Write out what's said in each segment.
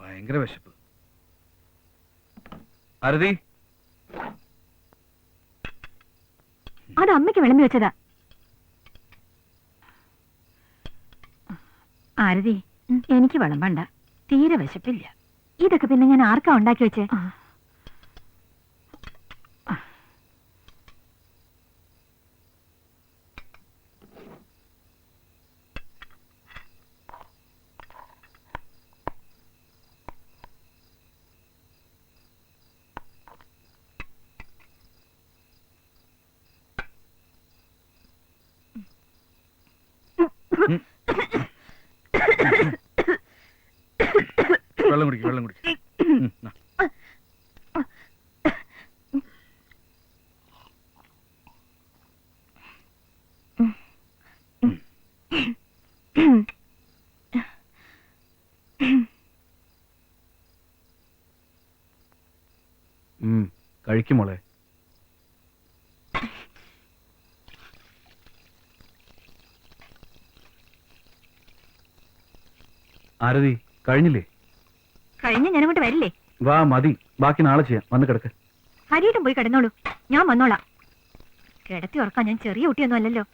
ഭയങ്കര വിശപ്പ്. അരുതി അത് അമ്മയ്ക്ക് വിളമ്പി വെച്ചതാ. ആരതി എനിക്ക് വിളമ്പണ്ട. തീരെ വിശപ്പില്ല. ഇതൊക്കെ പിന്നെ ഞാൻ ആർക്കാ ഉണ്ടാക്കി വെച്ചേ? വെള്ളം കുടിക്കും വെള്ളം കുടിക്കും. കഴിക്കും മോളെ. ആരതി കഴിഞ്ഞില്ലേ? കഴിഞ്ഞ ഞാൻ അങ്ങോട്ട് വരില്ലേ? വാ മതി. ബാക്കി നാളെ ചെയ്യാം. വന്ന് കിടക്ക്. ഹരിയിട്ടും പോയി കിടന്നോളൂ. ഞാൻ വന്നോളാം. കിടത്തി ഉറക്കാൻ ഞാൻ ചെറിയ കുട്ടിയൊന്നും അല്ലല്ലോ.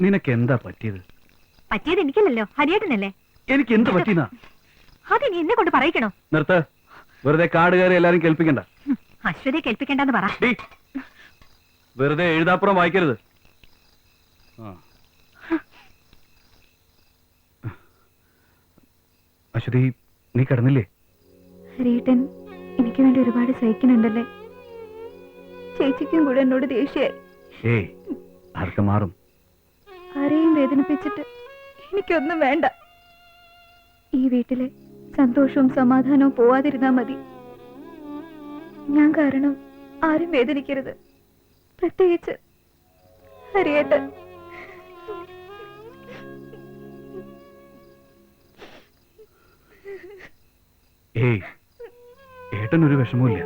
നിനക്ക് എന്താ പറ്റിയത്? പറ്റിയത് എനിക്കല്ലല്ലോ. ഹരിയേട്ടനല്ലേ? എനിക്ക് എന്ത് പറ്റിയെന്നാ? ഇനി എന്നെ കൊണ്ട് പറയിക്കണോ? നിർത്ത്. വെറുതെ കാട് കയറി എല്ലാരും കേൾപ്പിക്കണ്ട. അശ്വതിയെ കേൾപ്പിക്കണ്ടെന്ന് പറ. വെറുതെ എഴുതാപ്പുറം വായിക്കരുത്. ആ. അശ്വതി നീ കിടന്നില്ലേ? ഹരിയേട്ടൻ എനിക്ക് വേണ്ടി ഒരുപാട് സഹിക്കുന്നുണ്ടല്ലേ? ചേച്ചിക്കും കൂടെ എന്നോട് ദേഷ്യായി. ഏയ് അതൊക്കെ മാറും? ആരെയും വേദനിപ്പിച്ചിട്ട് എനിക്കൊന്നും വേണ്ട. ഈ വീട്ടിലെ സന്തോഷവും സമാധാനവും പോവാതിരുന്നാ മതി. ഞാൻ കാരണം ആരും വേദനിക്കരുത്. പ്രത്യേകിച്ച് ഹരിയേട്ടൻ. ഏയ് ഏട്ടനൊരു വിഷമവുമില്ല.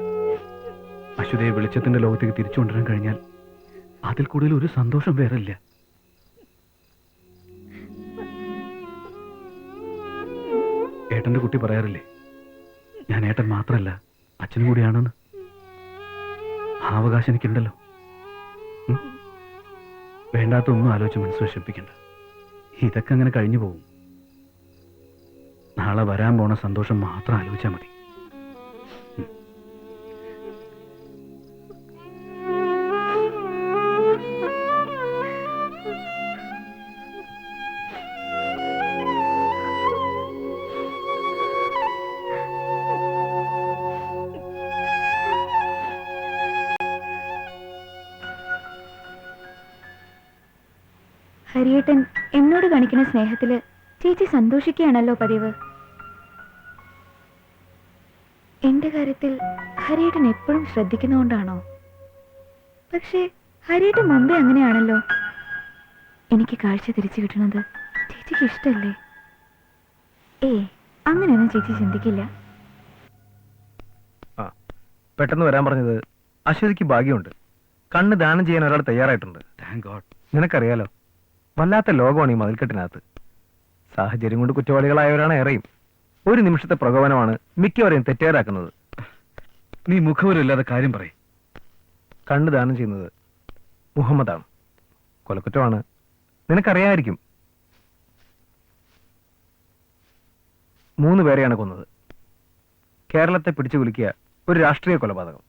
അശ്വതയെ വെളിച്ചത്തിന്റെ ലോകത്തേക്ക് തിരിച്ചു കൊണ്ടുവരാൻ കഴിഞ്ഞാൽ അതിൽ കൂടുതൽ ഒരു സന്തോഷം വേറെ ഇല്ല ഏട്ടന്റെ കുട്ടി പറയാറില്ലേ ഞാൻ ഏട്ടൻ മാത്രല്ല അച്ഛനും കൂടിയാണെന്ന്. ആ അവകാശം എനിക്കുണ്ടല്ലോ. വേണ്ടാത്ത ഒന്നും ആലോചിച്ച് മനസ്സ് വിഷമിപ്പിക്കണ്ട. ഇതൊക്കെ അങ്ങനെ കഴിഞ്ഞു പോകും. നാളെ വരാൻ പോണ സന്തോഷം മാത്രം ആലോചിച്ചാൽ മതി. ഹരിയേട്ടൻ എന്നോട് കാണിക്കുന്ന സ്നേഹത്തിൽ ചേച്ചി സന്തോഷിക്കുകയാണല്ലോ പതിവ്. എന്റെ കാര്യത്തിൽ ഹരിയേട്ടൻ എപ്പോഴും ശ്രദ്ധിക്കുന്നതുകൊണ്ടാണോ പക്ഷേ ഹരിയേട്ടൻ മുമ്പേ അങ്ങനെയാണല്ലോ. എനിക്ക് കാഴ്ച തിരിച്ചു കിട്ടുന്നത് ചേച്ചിക്ക് ഇഷ്ടല്ലേ? ഏ അങ്ങനെയൊന്നും ചേച്ചി ചിന്തിക്കില്ല. പെട്ടെന്ന് വരാൻ പറഞ്ഞത് അശ്വതിക്ക് ഭാഗ്യമുണ്ട്. കണ്ണ് ദാനം ചെയ്യാൻ ഒരാൾ തയ്യാറായിട്ടുണ്ട്. താങ്ക് ഗോഡ് നിനക്കറിയാലോ വല്ലാത്ത ലോകമാണ് ഈ മതിൽക്കെട്ടിനകത്ത്. സാഹചര്യം കൊണ്ട് കുറ്റവാളികളായവരാണ് ഏറെയും. ഒരു നിമിഷത്തെ പ്രകോപനമാണ് മിക്കവരെയും തെറ്റേറാക്കുന്നത് നീ മുഖവരമില്ലാതെ കാര്യം പറയും. കണ്ണു ദാനം ചെയ്യുന്നത് മുഹമ്മദാണ്. കൊലക്കുറ്റമാണ്. നിനക്കറിയായിരിക്കും. മൂന്ന് പേരെയാണ് കൊന്നത്. കേരളത്തെ പിടിച്ചു കുലുക്കിയ ഒരു രാഷ്ട്രീയ കൊലപാതകം.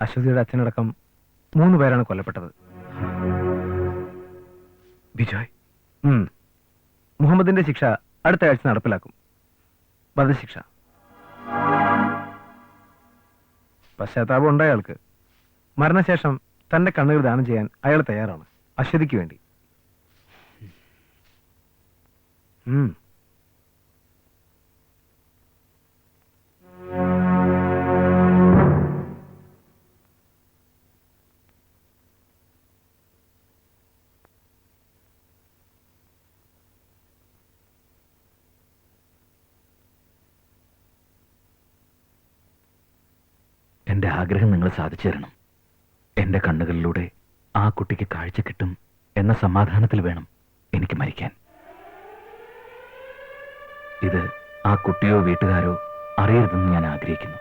അശ്വതിയുടെ അച്ഛനടക്കം മൂന്ന് പേരാണ് കൊല്ലപ്പെട്ടത്. ബിജോയ്. മുഹമ്മദിന്റെ ശിക്ഷ അടുത്ത ആഴ്ച നടപ്പിലാക്കും. വധശിക്ഷ. പശ്ചാത്താപം ഉണ്ട് അയാൾക്ക് മരണശേഷം തന്റെ കണ്ണുകൾ ദാനം ചെയ്യാൻ അയാൾ തയ്യാറാണ്. അശ്വതിക്ക് വേണ്ടി. ഉം. എന്റെ ആഗ്രഹം നിങ്ങൾ സാധിച്ചു തരണം. എന്റെ കണ്ണുകളിലൂടെ ആ കുട്ടിക്ക് കാഴ്ച കിട്ടും എന്ന സമാധാനത്തിൽ വേണം എനിക്ക് മരിക്കാൻ. ഇത് ആ കുട്ടിയോ വീട്ടുകാരോ അറിയരുതെന്ന് ഞാൻ ആഗ്രഹിക്കുന്നു.